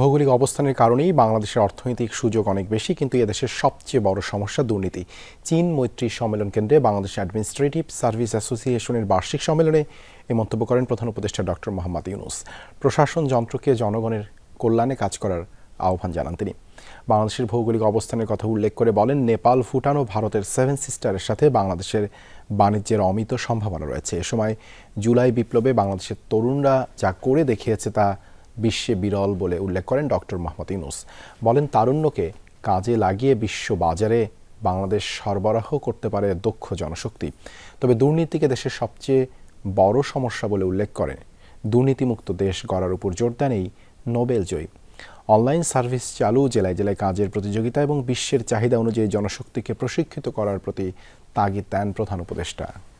ভৌগোলিক অবস্থানের কারণেই বাংলাদেশের অর্থনৈতিক সুযোগ অনেক বেশি, কিন্তু এদেশের সবচেয়ে বড় সমস্যা দুর্নীতি। চীন মৈত্রী সম্মেলন কেন্দ্রে বাংলাদেশ অ্যাডমিনিস্ট্রেটিভ সার্ভিস অ্যাসোসিয়েশনের বার্ষিক সম্মেলনে এই মন্তব্য করেন প্রধান উপদেষ্টা ডক্টর মোহাম্মদ ইউনুস। প্রশাসন যন্ত্রকে জনগণের কল্যাণে কাজ করার আহ্বান জানান তিনি। বাংলাদেশের ভৌগোলিক অবস্থানের কথা উল্লেখ করে বলেন, নেপাল, ভুটান ও ভারতের সেভেন সিস্টারের সাথে বাংলাদেশের বাণিজ্যের অমিত সম্ভাবনা রয়েছে। এ সময় জুলাই বিপ্লবে বাংলাদেশের তরুণরা যা করে দেখিয়েছে তা বিশ্বে বিরল বলে উল্লেখ করেন ডক্টর মোহাম্মদ ইউনুস। বলেন, তারুণ্যকে কাজে লাগিয়ে বিশ্ব বাজারে বাংলাদেশ সরবরাহ করতে পারে দক্ষ জনশক্তি। তবে দুর্নীতিকে দেশের সবচেয়ে বড় সমস্যা বলে উল্লেখ করেন দুর্নীতিমুক্ত দেশ গড়ার উপর জোর দেন এই নোবেল জয়ী। অনলাইন সার্ভিস চালু, জেলায় জেলায় কাজের প্রতিযোগিতা এবং বিশ্বের চাহিদা অনুযায়ী জনশক্তিকে প্রশিক্ষিত করার প্রতি তাগিদ দেন প্রধান উপদেষ্টা।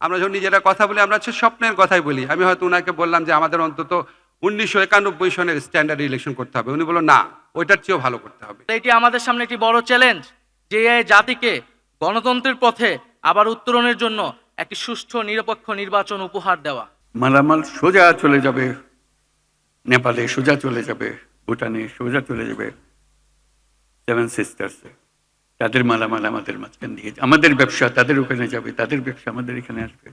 আমরা যখন নিজেরা কথা বলি আমরা হচ্ছে স্বপ্নের কথাই বলি। আমি হয়তো ওনাকে বললাম যে আমাদের অন্তত উনিশশো একানব্বই সনের স্ট্যান্ডার্ড ইলেকশন করতে হবে। উনি বলল না ওইটার চেয়েও ভালো করতে হবে। এটি আমাদের সামনে একটি বড় চ্যালেঞ্জ যে এই জাতিকে গণতন্ত্রের পথে আবার উত্তরণের জন্য একটি সুষ্ঠু নিরপেক্ষ নির্বাচন উপহার দেওয়া। মালামাল সোজা চলে যাবে নেপালে সোজা চলে যাবে ভুটানে সোজা চলে যাবে সেভেন সিস্টার্সে। তাদের মালামাল আমাদের মাঝখান দিয়ে আমাদের ব্যবসা তাদের ওখানে যাবে, তাদের ব্যবসা আমাদের এখানে আসবে।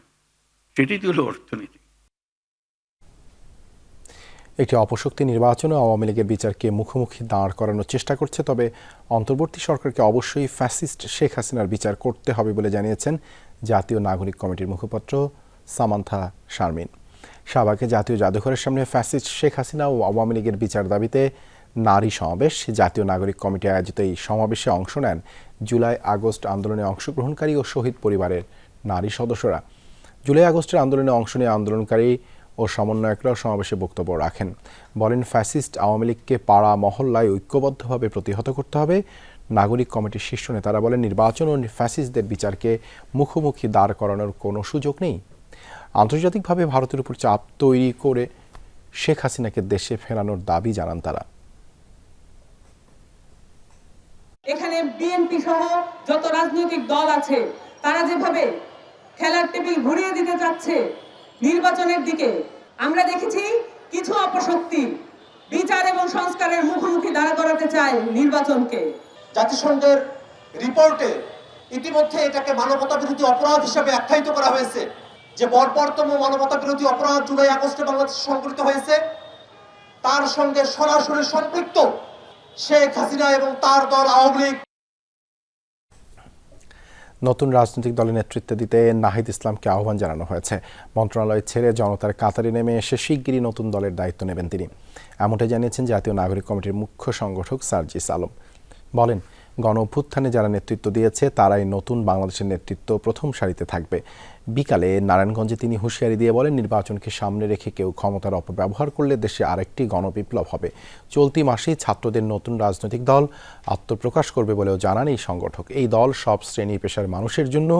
সেটাই হলো অর্থনীতি। একটি অপশক্তি নির্বাচনে আওয়ামী লীগের বিচারকে মুখোমুখি দাঁড় করানোর চেষ্টা করছে, তবে অন্তর্বর্তী সরকারকে অবশ্যই ফ্যাসিস্ট শেখ হাসিনার বিচার করতে হবে বলে জানিয়েছেন জাতীয় নাগরিক কমিটির মুখপাত্র সামান্থা শারমিন। শাহবাগে জাতীয় জাদুঘরের সামনে ফ্যাসিস্ট শেখ হাসিনা ও আওয়ামী লীগের বিচার দাবিতে নারী সমাবেশ। জাতীয় নাগরিক কমিটি আয়োজিত এই সমাবেশে অংশ নেন জুলাই আগস্ট আন্দোলনে অংশগ্রহণকারী ও শহীদ পরিবারের নারী সদস্যরা। জুলাই আগস্টের আন্দোলনে অংশ নিয়ে আন্দোলনকারী ও সমন্বয়করাও সমাবেশে বক্তব্য রাখেন। বলেন, ফ্যাসিস্ট আওয়ামী লীগকে পাড়া মহল্লায় ঐক্যবদ্ধভাবে প্রতিহত করতে হবে। নাগরিক কমিটির শীর্ষ নেতারা বলেন, নির্বাচন ও ফ্যাসিস্টদের বিচারকে মুখোমুখি দাঁড় করানোর কোনো সুযোগ নেই। আন্তর্জাতিকভাবে ভারতের উপর চাপ তৈরি করে শেখ হাসিনাকে দেশে ফেরানোর দাবি জানান তারা। এখানে বিএনপি সহ যত রাজনৈতিক দল আছে, তারা যেভাবে খেলার টেবিল ঘুরিয়ে দিতে চাচ্ছে নির্বাচনের দিকে, আমরা দেখেছি কিছু অপশক্তি বিচার এবং সংস্কারের মুখোমুখি দাঁড়া করাতে চায় নির্বাচনকে। জাতিসংঘের রিপোর্টে ইতিমধ্যে এটাকে মানবতা বিরোধী অপরাধ হিসাবে আখ্যায়িত করা হয়েছে, যে বর্বরতম মানবতা বিরোধী অপরাধ জুলাই আগস্টে বাংলাদেশে সংঘটিত হয়েছে। তার সঙ্গে সরাসরি সম্পৃক্ত শেখ হাসিনা এবং তার দল আওয়ামী লীগ। নতুন রাজনৈতিক দলের নেতৃত্ব দিতে নাহিদ ইসলামকে আহ্বান জানানো হয়েছে। মন্ত্রণালয় ছেড়ে জনতার কাতারে নেমে এসে শিগগিরই নতুন দলের দায়িত্ব নেবেন তিনি। এমনটাই জানিয়েছেন জাতীয় নাগরিক কমিটির মুখ্য সংগঠক সার্জিস আলম। বলেন গণ অভ্যুত্থানে যারা নেতৃত্ব দিয়েছে, তারাই নতুন বাংলাদেশের নেতৃত্ব প্রথম সারিতে থাকবে। বিকালে নারায়ণগঞ্জে তিনি হুঁশিয়ারি দিয়ে বলেন, নির্বাচনকে সামনে রেখে কেউ ক্ষমতার অপব্যবহার করলে দেশে আরেকটি গণবিপ্লব হবে। চলতি মাসেই ছাত্রদের নতুন রাজনৈতিক দল আত্মপ্রকাশ করবে বলেও জানান এই সংগঠক। এই দল সব শ্রেণি পেশার মানুষের জন্য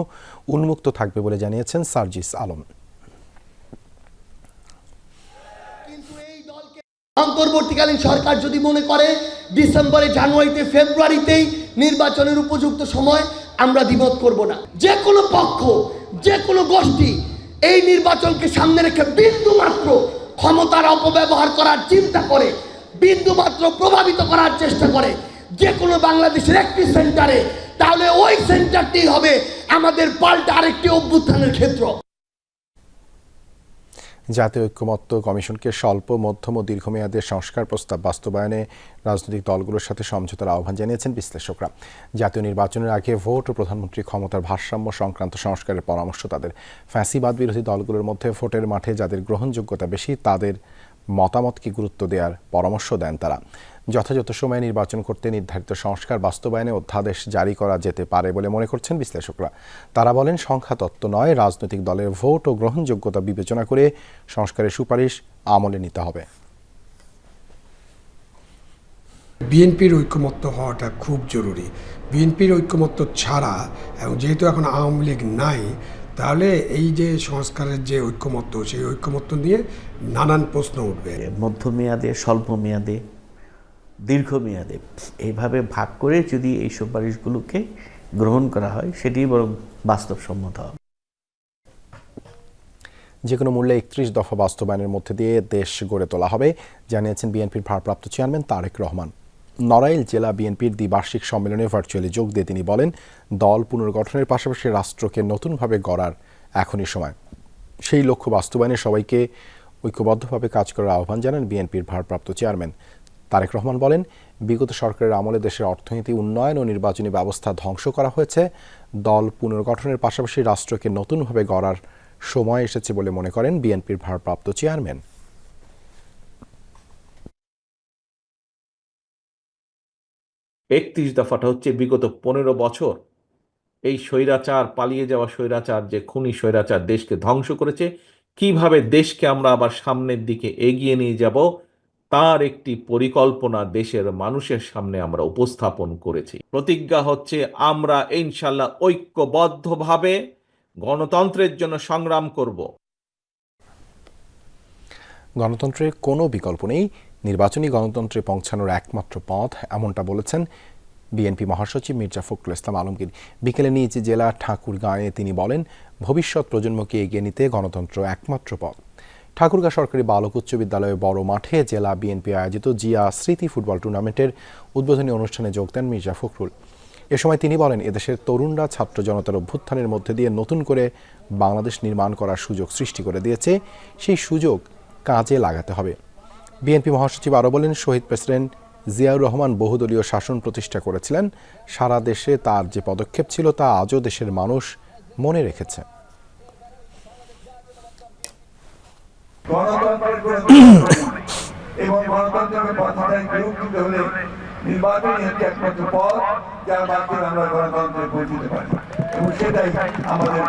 উন্মুক্ত থাকবে বলে জানিয়েছেন সার্জিস আলম। অন্তর্বর্তীকালীন সরকার যদি মনে করে, ডিসেম্বরে, জানুয়ারিতে, ফেব্রুয়ারিতেই নির্বাচনের উপযুক্ত সময় আমরা দ্বিমত করব না। যে কোনো পক্ষ যে কোনো গোষ্ঠী এই নির্বাচনকে সামনে রেখে বিন্দু মাত্র ক্ষমতার অপব্যবহার করার চিন্তা করে, বিন্দু মাত্র প্রভাবিত করার চেষ্টা করে, যে কোনো বাংলাদেশের একটি সেন্টারে, তাহলে ওই সেন্টারটি হবে আমাদের পাল্টা আরেকটি অভ্যুত্থানের ক্ষেত্র। জাতীয় ঐক্যমত্য কমিশনকে স্বল্প, মধ্যম ও দীর্ঘমেয়াদের সংস্কার প্রস্তাব বাস্তবায়নে রাজনৈতিক দলগুলোর সাথে সমঝোতার আহ্বান জানিয়েছেন বিশ্লেষকরা। জাতীয় নির্বাচনের আগে ভোট ও প্রধানমন্ত্রী ক্ষমতার ভারসাম্য সংক্রান্ত সংস্কারের পরামর্শ তাদের। ফ্যাসিবাদ বিরোধী দলগুলোর মধ্যে ভোটের মাঠে যাদের গ্রহণযোগ্যতা বেশি, তাদের মতামতকে গুরুত্ব দেওয়ার পরামর্শ দেন তারা। যথাযথ সময়ে নির্বাচন করতে নির্ধারিত সংস্কার বাস্তবায়নে অধ্যাদেশ জারি করা যেতে পারে বলে মনে করছেন বিশ্লেষকরা। তারা বলেন সংখ্যা তত্ত্ব নয় রাজনৈতিক দলের ভোট ও গ্রহণযোগ্যতা বিবেচনা করে সংস্কারের সুপারিশ আমলে নিতে হবে। বিএনপির ঐক্যমত্য হওয়াটা খুব জরুরি। বিএনপির ঐক্যমত্য ছাড়া এবং যেহেতু এখন আওয়ামী লীগ নাই তাহলে এই যে সংস্কারের যে ঐক্যমত্য সেই ঐক্যমত্য নিয়ে নানান প্রশ্ন উঠবে। মধ্যমেয়াদে স্বল্প মেয়াদে দীর্ঘমেয়াদে। এইভাবে ভাগ করে যদি এই সুপারিশগুলোকে গ্রহণ করা হয় সেটি বরং বাস্তবসম্মত হবে। যে কোনো মূল্যে একত্রিশ দফা বাস্তবায়নের মধ্যে দিয়ে দেশ গড়ে তোলা হবে, জানিয়েছেন বিএনপির ভারপ্রাপ্ত চেয়ারম্যান তারেক রহমান। নড়াইল জেলা বিএনপির দ্বিবার্ষিক সম্মেলনে ভার্চুয়ালি যোগ দিয়ে তিনি বলেন, দল পুনর্গঠনের পাশাপাশি রাষ্ট্রকে নতুনভাবে গড়ার এখনই সময়। সেই লক্ষ্য বাস্তবায়নে সবাইকে ঐক্যবদ্ধভাবে কাজ করার আহ্বান জানান বিএনপির ভারপ্রাপ্ত চেয়ারম্যান তারেক রহমান বলেন, বিগত সরকারের আমলে দেশের অর্থনীতি, উন্নয়ন ও নির্বাচনী ব্যবস্থা ধ্বংস করা হয়েছে। দল পুনর্গঠনের পাশাপাশি রাষ্ট্রকে নতুনভাবে গড়ার সময় এসেছে বলে মনে করেন বিএনপির ভারপ্রাপ্ত চেয়ারম্যান। একত্রিশ দফাটা হচ্ছে বিগত পনেরো বছর। এই স্বৈরাচার, পালিয়ে যাওয়া স্বৈরাচার, যে খুনি স্বৈরাচার দেশকে ধ্বংস করেছে, কীভাবে দেশকে আমরা আবার সামনের দিকে এগিয়ে নিয়ে যাব তার একটি পরিকল্পনা দেশের মানুষের সামনে আমরা উপস্থাপন করেছি। প্রতিজ্ঞা হচ্ছে আমরা ইনশাল্লাহ ঐক্যবদ্ধভাবে গণতন্ত্রের জন্য সংগ্রাম করব। গণতন্ত্রের কোনো বিকল্প নেই। নির্বাচনী গণতন্ত্রে পৌঁছানোর একমাত্র পথ, এমনটা বলেছেন বিএনপি মহাসচিব মির্জা ফখরুল ইসলাম আলমগীর। বিকেলে নিজ জেলা ঠাকুরগাঁয়ে তিনি বলেন, ভবিষ্যৎ প্রজন্মকে এগিয়ে নিতে গণতন্ত্র একমাত্র পথ। ঠাকুরগাঁ সরকারি বালক উচ্চ বিদ্যালয়ের বড় মাঠে জেলা বিএনপি আয়োজিত জিয়া স্মৃতি ফুটবল টুর্নামেন্টের উদ্বোধনী অনুষ্ঠানে যোগ দেন মির্জা ফখরুল। এ সময় তিনি বলেন, এদেশের তরুণরা ছাত্র জনতার অভ্যুত্থানের মধ্যে দিয়ে নতুন করে বাংলাদেশ নির্মাণ করার সুযোগ সৃষ্টি করে দিয়েছে। সেই সুযোগ কাজে লাগাতে হবে। বিএনপি মহাসচিব আরও বলেন, শহীদ প্রেসিডেন্ট জিয়াউর রহমান বহুদলীয় শাসন প্রতিষ্ঠা করেছিলেন। সারা দেশে তার যে পদক্ষেপ ছিল তা আজও দেশের মানুষ মনে রেখেছে। গণতন্ত্রের। এবং গণতন্ত্রের পথটাই বিরুদ্ধ হলে নির্বাচনই হচ্ছে একমাত্র পথ যার মাধ্যমে আমরা গণতন্ত্রে পৌঁছতে পারি এবং সেটাই আমাদের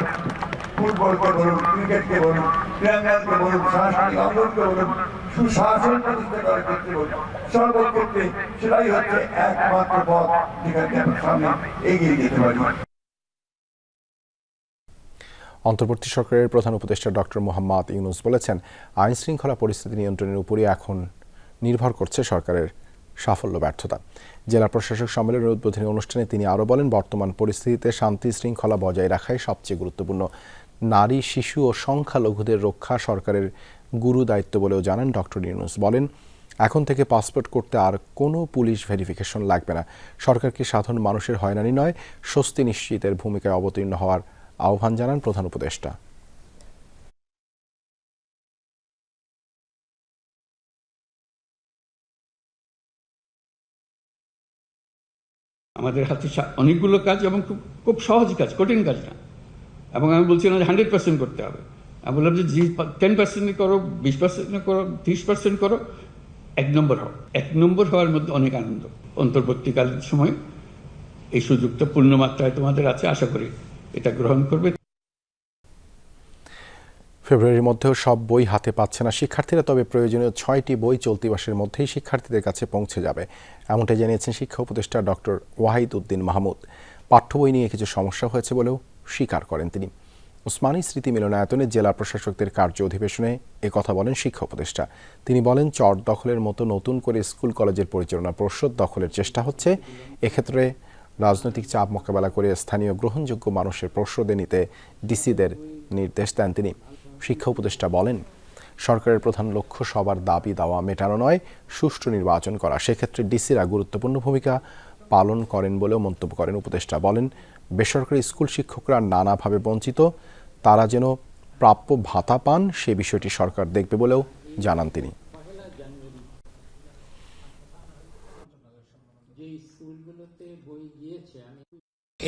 ফুটবলকে বলুন ক্রিকেটকে বলুন ক্রীড়াঙ্গনকে বলুন সাংস্কৃতিক অঙ্গনকে বলুন সুশাসন প্রতিষ্ঠা করার ক্ষেত্রে বলুন সর্বক্ষেত্রে সেটাই হচ্ছে একমাত্র পথ যেখানে আমরা সামনে এগিয়ে যেতে পারি অন্তর্বর্তী সরকারের প্রধান উপদেষ্টা ডক্টর মোহাম্মদ ইউনুস বলেছেন আইন শৃঙ্খলা পরিস্থিতি নিয়ন্ত্রণের উপরই এখন নির্ভর করছে সরকারের সাফল্য, ব্যর্থতা। জেলা প্রশাসক সম্মেলনের উদ্বোধনী অনুষ্ঠানে তিনি আরও বলেন, বর্তমান পরিস্থিতিতে শান্তি শৃঙ্খলা বজায় রাখাই সবচেয়ে গুরুত্বপূর্ণ। নারী, শিশু ও সংখ্যালঘুদের রক্ষা সরকারের গুরু দায়িত্ব বলেও জানান ডক্টর ইউনুস। বলেন, এখন থেকে পাসপোর্ট করতে আর কোনো পুলিশ ভেরিফিকেশন লাগবে না। সরকারকে সাধারণ মানুষের হয়রানি নয়, স্বস্তি নিশ্চিতের ভূমিকায় অবতীর্ণ হওয়ার আহ্বান জানান প্রধান উপদেষ্টা। আমাদের হাতে অনেকগুলো কাজ এবং খুব খুব সহজ কাজ, কঠিন কাজ না। এবং আমি বলছি না যে হান্ড্রেড পার্সেন্ট করতে হবে। আমি বললাম যে টেন পার্সেন্ট করো, বিশ পার্সেন্ট করো, তিরিশ পার্সেন্ট করো, এক নম্বর হও। এক নম্বর হওয়ার মধ্যে অনেক আনন্দ। অন্তর্বর্তীকালীন সময় এই সুযোগটা পূর্ণমাত্রায় তোমাদের আছে, আশা করি এটা গ্রহণ করবে। ফেব্রুয়ারির মধ্যেও সব বই হাতে পাচ্ছে না শিক্ষার্থীরা, তবে প্রয়োজনীয় ছয়টি বই চলতি মাসের মধ্যেই শিক্ষার্থীদের কাছে পৌঁছে যাবে। এমনটাই জানিয়েছেন শিক্ষা উপদেষ্টা ডক্টর ওয়াহিদ উদ্দিন মাহমুদ। পাঠ্য বই নিয়ে কিছু সমস্যা হয়েছে বলেও স্বীকার করেন তিনি। উসমানী স্মৃতি মিলনায়তনে জেলা প্রশাসকদের কার্য অধিবেশনে কথা বলেন শিক্ষা উপদেষ্টা। তিনি বলেন, চর দখলের মতো নতুন করে স্কুল কলেজের পরিচালনা পর্ষদ দখলের চেষ্টা হচ্ছে। এক্ষেত্রে রাজনৈতিক চাপ মোকাবেলা করে স্থানীয় গ্রহণযোগ্য মানুষের প্রসদে নিতে ডিসিদের নির্দেশ দেন তিনি। শিক্ষা উপদেষ্টা বলেন, সরকারের প্রধান লক্ষ্য সবার দাবি দাওয়া মেটানো নয়, সুষ্ঠু নির্বাচন করা। সেক্ষেত্রে ডিসিরা গুরুত্বপূর্ণ ভূমিকা পালন করেন বলেও মন্তব্য করেন উপদেষ্টা বলেন, বেসরকারি স্কুল শিক্ষকরা নানাভাবে বঞ্চিত, তারা যেন প্রাপ্য ভাতা পান সে বিষয়টি সরকার দেখবে বলেও জানান তিনি।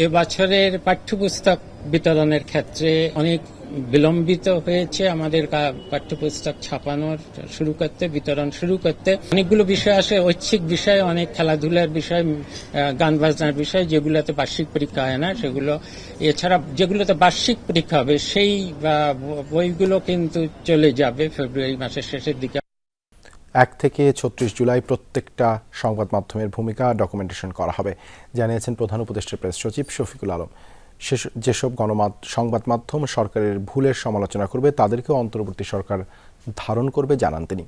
এবছরের পাঠ্যপুস্তক বিতরণের ক্ষেত্রে অনেক বিলম্বিত হয়েছে। আমাদের পাঠ্যপুস্তক ছাপানোর, শুরু করতে, বিতরণ শুরু করতে। অনেকগুলো বিষয় আসে, ঐচ্ছিক বিষয়, অনেক খেলাধুলার বিষয় গান বাজনার বিষয়, যেগুলোতে বার্ষিক পরীক্ষা হয় না, সেগুলো, এছাড়া যেগুলোতে বার্ষিক পরীক্ষা হবে, সেই বইগুলো কিন্তু চলে যাবে ফেব্রুয়ারি মাসের শেষের দিকে। এক থেকে ছত্রিশ জুলাই প্রত্যেকটা সংবাদ মাধ্যমের ভূমিকা ডকুমেন্টেশন করা হবে। জানিয়েছেন প্রধান উপদেষ্টা প্রেস সচিব শফিকুল আলম। যেসব গণমাধ সংবাদ মাধ্যম সরকারের ভুলের সমালোচনা করবে, তাদেরকেও অন্তর্বর্তী সরকার ধারণ করবে, জানান তিনি।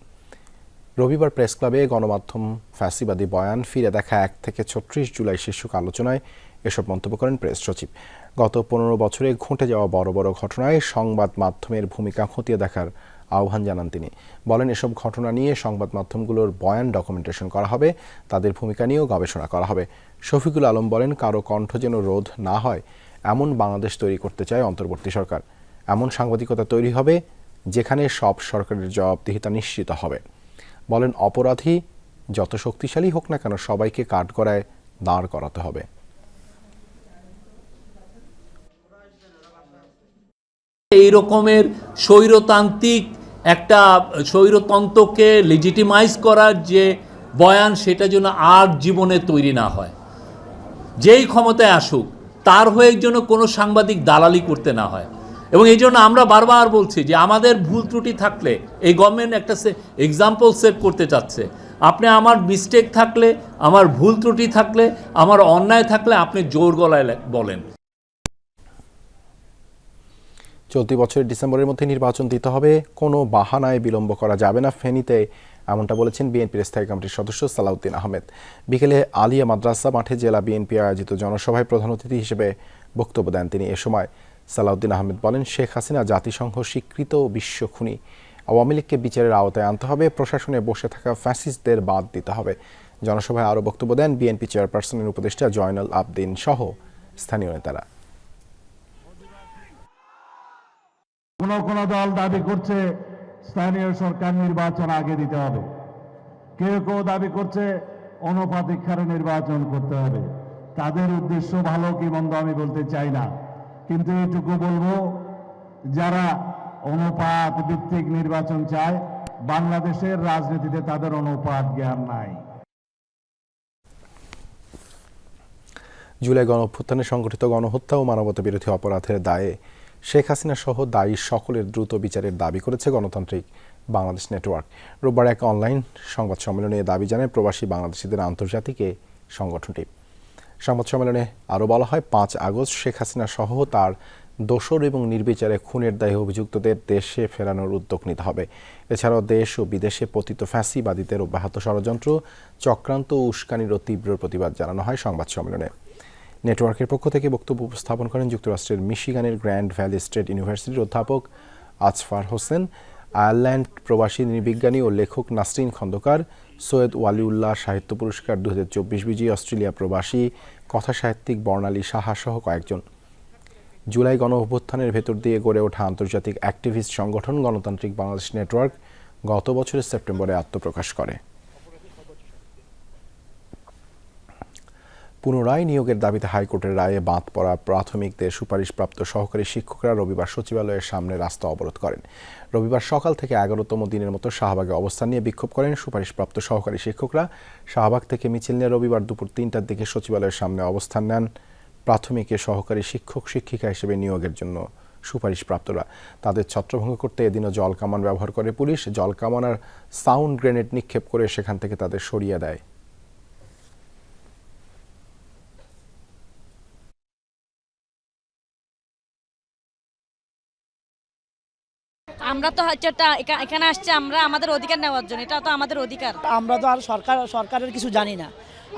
রবিবার প্রেস ক্লাবে গণমাধ্যম ফ্যাসিবাদী বয়ান ফিরে দেখা এক থেকে ছত্রিশ জুলাই শীর্ষক আলোচনায় এসব মন্তব্য করেন প্রেস সচিব। গত পনেরো বছরে ঘটে যাওয়া বড় বড় ঘটনায় সংবাদ মাধ্যমের ভূমিকা খতিয়ে দেখার আহ্বান জানান তিনি। বলেন, এসব ঘটনা নিয়ে সংবাদ মাধ্যমগুলোর বয়ান ডকুমেন্টেশন করা হবে, তাদের ভূমিকা নিয়েও গবেষণা করা হবে। শফিকুল আলম বলেন, কারও কণ্ঠ যেন রোধ না হয়, এমন বাংলাদেশ তৈরি করতে চায় অন্তর্বর্তী সরকার। এমন সাংবাদিকতা তৈরি হবে, যেখানে সব সরকারের জবাবদিহিতা নিশ্চিত হবে। বলেন, অপরাধী যত শক্তিশালী হোক না কেন, সবাইকে কাঠগড়ায় দাঁড় করাতে হবে। এই রকমের স্বৈরতান্ত্রিক একটা স্বৈরতন্ত্রকে লিজিটিমাইজ করার যে বয়ান সেটা যেন আর জীবনে তৈরি না হয়। যেই ক্ষমতায় আসুক, তার হয়ে যেন কোনো সাংবাদিক দালালি করতে না হয়। এবং এই জন্য আমরা বারবার বলছি যে আমাদের ভুল ত্রুটি থাকলে, এই গভর্নমেন্ট একটা এক্সাম্পল সেট করতে চাচ্ছে। আপনি আমার মিস্টেক থাকলে, আমার ভুল ত্রুটি থাকলে, আমার অন্যায় থাকলে আপনি জোর গলায় বলেন। চলতি বছরের ডিসেম্বরের মধ্যে নির্বাচন দিতে হবে। কোনো বাহানায় বিলম্ব করা যাবে না ফেনীতে, এমনটা বলেছেন বিএনপির স্থায়ী কমিটির সদস্য সালাউদ্দিন আহমেদ। বিকেলে আলিয়া মাদ্রাসা মাঠে জেলা বিএনপি আয়োজিত জনসভায় প্রধান অতিথি হিসেবে বক্তব্য দেন তিনি এ সময়। সালাউদ্দিন আহমেদ বলেন, শেখ হাসিনা জাতিসংঘ স্বীকৃত বিশ্ব খুনি। আওয়ামী লীগকে বিচারের আওতায় আনতে হবে, প্রশাসনে বসে থাকা ফ্যাসিস্টদের বাদ দিতে হবে। জনসভায় আরও বক্তব্য দেন বিএনপি চেয়ারপারসনের উপদেষ্টা জয়নাল আবদিন সহ স্থানীয় নেতারা। কোন কোন দল দাবি করছে স্থানীয় সরকার নির্বাচন আগে দিতে হবে। কেউ কেউ দাবি করছে অনুপাতিক হারে নির্বাচন করতে হবে। তাদের উদ্দেশ্য ভালো কি মন্দ আমি বলতে চাই না। কিন্তু এইটুকু বলব, যারা অনুপাত ভিত্তিক নির্বাচন চায়, বাংলাদেশের রাজনীতিতে তাদের অনুপাত জ্ঞান নাই। জুলাই গণ অভ্যুত্থানে সংগঠিত গণহত্যা ও মানবতা বিরোধী অপরাধের দায়ে শেখ হাসিনা সহ দায়ী সকলের দ্রুত বিচারের দাবি করেছে গণতান্ত্রিক বাংলাদেশ নেটওয়ার্ক। রোববার এক অনলাইন সংবাদ সম্মেলনে দাবি জানায় প্রবাসী বাংলাদেশিদের আন্তর্জাতিক এ সংগঠনটি। সংবাদ সম্মেলনে আরও বলা হয়, পাঁচ আগস্ট শেখ হাসিনা সহ তার দোসর এবং নির্বিচারে খুনের দায়ে অভিযুক্তদের দেশে ফেরানোর উদ্যোগ নিতে হবে। এছাড়াও দেশ ও বিদেশে পতিত ফ্যাসিবাদীদের অব্যাহত ষড়যন্ত্র, চক্রান্ত ও উস্কানিরও তীব্র প্রতিবাদ জানানো হয় সংবাদ সম্মেলনে। নেটওয়ার্কের পক্ষ থেকে বক্তব্য উপস্থাপন করেন যুক্তরাষ্ট্রের মিশিগানের গ্র্যান্ড ভ্যালি স্টেট ইউনিভার্সিটির অধ্যাপক আজফার হোসেন, আয়ারল্যান্ড প্রবাসী নৃবিজ্ঞানী ও লেখক নাসরিন খন্দকার, সৈয়দ ওয়ালিউল্লাহ সাহিত্য পুরস্কার দু হাজার চব্বিশ বিজয়ী অস্ট্রেলিয়া প্রবাসী কথা সাহিত্যিক বর্ণালী সাহা সহ কয়েকজন। জুলাই গণ অভ্যুত্থানের ভেতর দিয়ে গড়ে ওঠা আন্তর্জাতিক অ্যাক্টিভিস্ট সংগঠন গণতান্ত্রিক বাংলাদেশ নেটওয়ার্ক গত বছরের সেপ্টেম্বরে আত্মপ্রকাশ করে। পুনরায় নিয়োগের দাবিতে হাইকোর্টের রায়ে বাদ পড়া প্রাথমিকদের সুপারিশপ্রাপ্ত সহকারী শিক্ষকরা রবিবার সচিবালয়ের সামনে রাস্তা অবরোধ করেন। রবিবার সকাল থেকে এগারোতম দিনের মতো শাহবাগে অবস্থান নিয়ে বিক্ষোভ করেন সুপারিশপ্রাপ্ত সহকারী শিক্ষকরা। শাহবাগ থেকে মিছিল নিয়ে রবিবার দুপুর তিনটার দিকে সচিবালয়ের সামনে অবস্থান নেন প্রাথমিকে সহকারী শিক্ষক, শিক্ষিকা হিসেবে নিয়োগের জন্য সুপারিশপ্রাপ্তরা। তাদের ছত্রভঙ্গ করতে এদিনও জল কামান ব্যবহার করে পুলিশ। জল কামান আর সাউন্ড গ্রেনেড নিক্ষেপ করে সেখান থেকে তাদের সরিয়ে দেয়। আমরা তো হচ্ছে এখানে আসছে আমরা আমাদের অধিকার নেওয়ার জন্য এটা তো আমাদের অধিকার। আমরা তো আর সরকার সরকারের কিছু জানি না।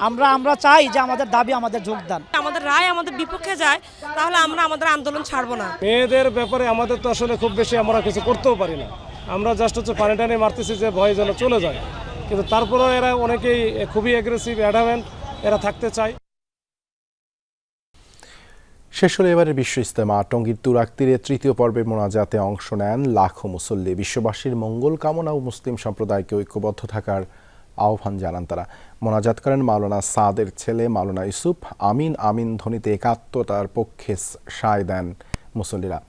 আমরা আমরা চাই যে আমাদের দাবি আমাদের যোগদান। আমাদের রায় আমাদের বিপক্ষে যায় তাহলে আমরা আমাদের আন্দোলন ছাড়বো না। মেয়েদের ব্যাপারে আমাদের তো আসলে খুব বেশি আমরা কিছু করতেও পারি না। আমরা জাস্ট হচ্ছে পানি টানি মারতেছি যে ভয় যেন চলে যায়। কিন্তু তারপরেও এরা অনেকেই খুবই অ্যাগ্রেসিভ অ্যাডামেন্ট এরা থাকতে চায়। শেষ হলো এবারের বিশ্ব ইস্তেমা টঙ্গীর তুরাক তীরে তৃতীয় পর্বে মোনাজাতে অংশ নেন লাখো মুসল্লি। বিশ্ববাসীর মঙ্গল কামনা ও মুসলিম সম্প্রদায়কে ঐক্যবদ্ধ থাকার আহ্বান জানান তারা। মোনাজাত করেন মাওলানা সাদের ছেলে মাওলানা ইউসুফ। আমিন আমিন ধ্বনিতে একাত্মতার পক্ষে সায় দেন মুসল্লিরা।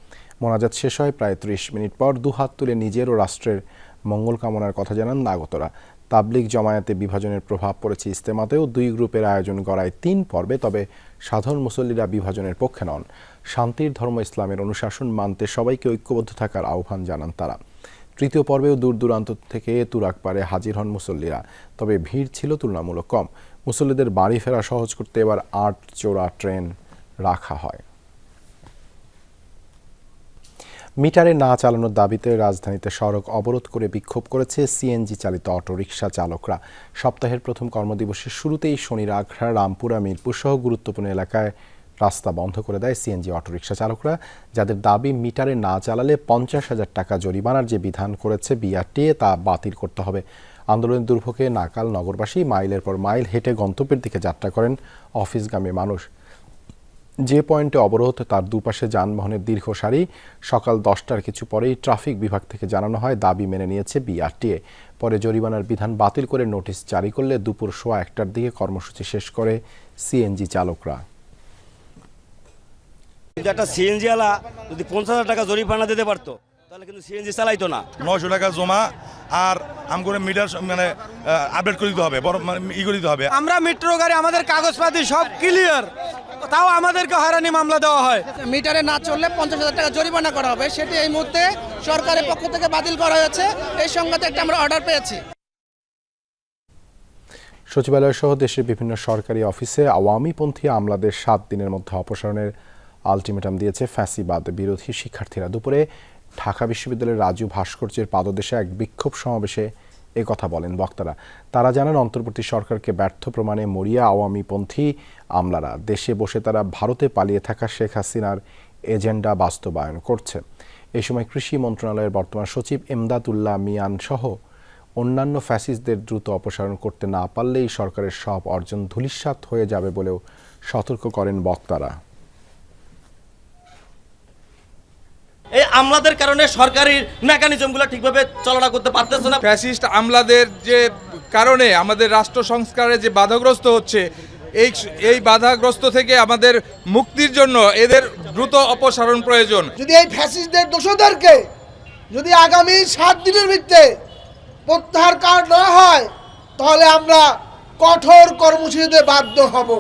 মোনাজাত শেষ হয় প্রায় ত্রিশ মিনিট পর দুহাত তুলে নিজের ও রাষ্ট্রের মঙ্গল কামনার কথা জানান নাগতরা। তাবলিগ জমায়েতে বিভাজনের প্রভাব পড়েছে ইস্তেমাতেও দুই গ্রুপের আয়োজন করায় তিন পর্বে, তবে সাধারণ মুসল্লিরা বিভাজনের পক্ষে নন। শান্তির ধর্ম ইসলামের অনুশাসন মানতে সবাইকে ঐক্যবদ্ধ থাকার আহ্বান জানান তারা। তৃতীয় পর্বেও দূর দূরান্ত থেকে তুরাক পারে হাজির হন মুসল্লিরা, তবে ভিড় ছিল তুলনামূলক কম। মুসল্লিদের বাড়ি ফেরা সহজ করতে এবার আট জোড়া ট্রেন রাখা হয়। মিটারে না চালানোর দাবিতে রাজধানীতে সড়ক অবরোধ করে বিক্ষোভ করেছে সিএনজি চালিত অটোরিকশা চালকরা। সপ্তাহের প্রথম কর্মদিবসের শুরুতেই শনির আখড়া রামপুরা, মিরপুর সহ গুরুত্বপূর্ণ এলাকায় রাস্তা বন্ধ করে দেয় সিএনজি অটোরিকশা চালকরা, যাদের দাবি মিটারে না চালালে পঞ্চাশ হাজার টাকা জরিমানার যে বিধান করেছে বিআরটিএ, তা বাতিল করতে হবে। আন্দোলনের দুর্ভোগে নাকাল নগরবাসী, মাইলের পর মাইল হেঁটে গন্তব্যের দিকে যাত্রা করেন অফিসগামী মানুষ। যে পয়েন্টে অবরোধ তার দুপাশে যানবাহনের দীর্ঘ সারি। সকাল দশটার কিছু পরেই ট্রাফিক বিভাগ থেকে জানানো হয় দাবি মেনে নিয়েছে বিআরটিএ। পরে জরিমানার বিধান বাতিল করে নোটিশ জারি করলে দুপুর সোয়া একটার দিকে কর্মসূচি শেষ করে সিএনজি চালকরা। কিন্তু একটা সিএনজি আলা যদি পঞ্চাশ হাজার টাকা জরিমানা দিতে পারতো তাহলে কিন্তু সিএনজি চালাইতো না। নয়শো টাকা জমা আর আম করে মিটার মানে আপডেট করে দিতে হবে বড় মানে ই করে দিতে হবে। আমরা মেট্রো গাড়ি আমাদের কাগজপাতি সব ক্লিয়ার তাও আমাদেরকে হয়রানি মামলা দেওয়া হয়। মিটারে না চললে পঞ্চাশ হাজার টাকা জরিমানা করা হবে। সেটি এই মুহূর্তে সরকারের পক্ষ থেকে বাতিল করা হয়েছে। এই সংক্রান্ত একটা আমরা অর্ডার পেয়েছি। সচিবালয় সহ দেশের বিভিন্ন সরকারি অফিসে আওয়ামীপন্থী আমলাদের সাত দিনের মধ্যে অপসারণের আলটিমেটাম দিয়েছে ফ্যাসিবাদ বিরোধী শিক্ষার্থীরা। দুপুরে ঢাকা বিশ্ববিদ্যালয়ের রাজু ভাস্কর্যের পাদদেশে এক বিক্ষোভ সমাবেশে এ কথা বলেন বক্তারা। তারা জানান, অন্তর্বর্তী সরকারকে ব্যর্থ প্রমাণে মরিয়া আওয়ামীপন্থী আমলারা। দেশে বসে তারা ভারতে পালিয়ে থাকা শেখ হাসিনার এজেন্ডা বাস্তবায়ন করছে। এই সময় কৃষি মন্ত্রণালয়ের বর্তমান সচিব এমদাদুল্লাহ মিয়ান সহ অন্যান্য ফ্যাসিস্টদের দ্রুত অপসারণ করতে না পারলেই সরকারের সব অর্জন ধূলিসাৎ হয়ে যাবে বলেও সতর্ক করেন বক্তারা। এই আমলাদের কারণে সরকারি মেকানিজমগুলো ঠিকভাবে চলাটা করতে পারতেছে না। ফ্যাসিস্ট আমলাদের যে কারণে আমাদের রাষ্ট্র সংস্কারে যে বাধাগ্রস্ত হচ্ছে এই এই বাধাগ্রস্ত থেকে আমাদের মুক্তির জন্য এদের দ্রুত অপসারণ প্রয়োজন। যদি এই ফ্যাসিস্টদের দোষদেরকে যদি আগামী সাত দিনের ভিত্তিতে প্রত্যাহার কার্ড না হয় তাহলে আমরা কঠোর কর্মসূচিতে বাধ্য হব।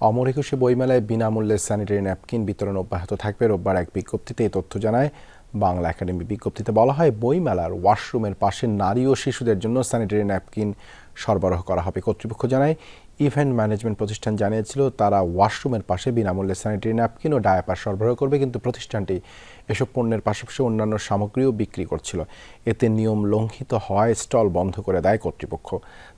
অমর একুশে বইমেলায় বিনামূল্যে স্যানিটারি ন্যাপকিন বিতরণ অব্যাহত থাকবে। রোববার এক বিজ্ঞপ্তিতে এই তথ্য জানায়, বাংলা একাডেমি বিজ্ঞপ্তিতে বলা হয়, বইমেলার ওয়াশরুমের পাশে নারী ও শিশুদের জন্য স্যানিটারি ন্যাপকিন সরবরাহ করা হবে। কর্তৃপক্ষ জানায় ইভেন্ট ম্যানেজমেন্ট প্রতিষ্ঠান জানিয়েছিল, তারা ওয়াশরুমের পাশে বিনামূল্যে স্যানিটারি ন্যাপকিন ও ডায়াপার সরবরাহ করবে, কিন্তু প্রতিষ্ঠানটি এসব পণ্যের পাশাপাশি অন্যান্য সামগ্রীও বিক্রি করছিল। এতে নিয়ম লঙ্ঘিত হওয়ায় স্টল বন্ধ করে দেয় কর্তৃপক্ষ।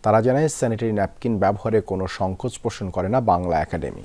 তারা জানায়, স্যানিটারি ন্যাপকিন ব্যবহারে কোনো সংকোচ পোষণ করে না বাংলা একাডেমি।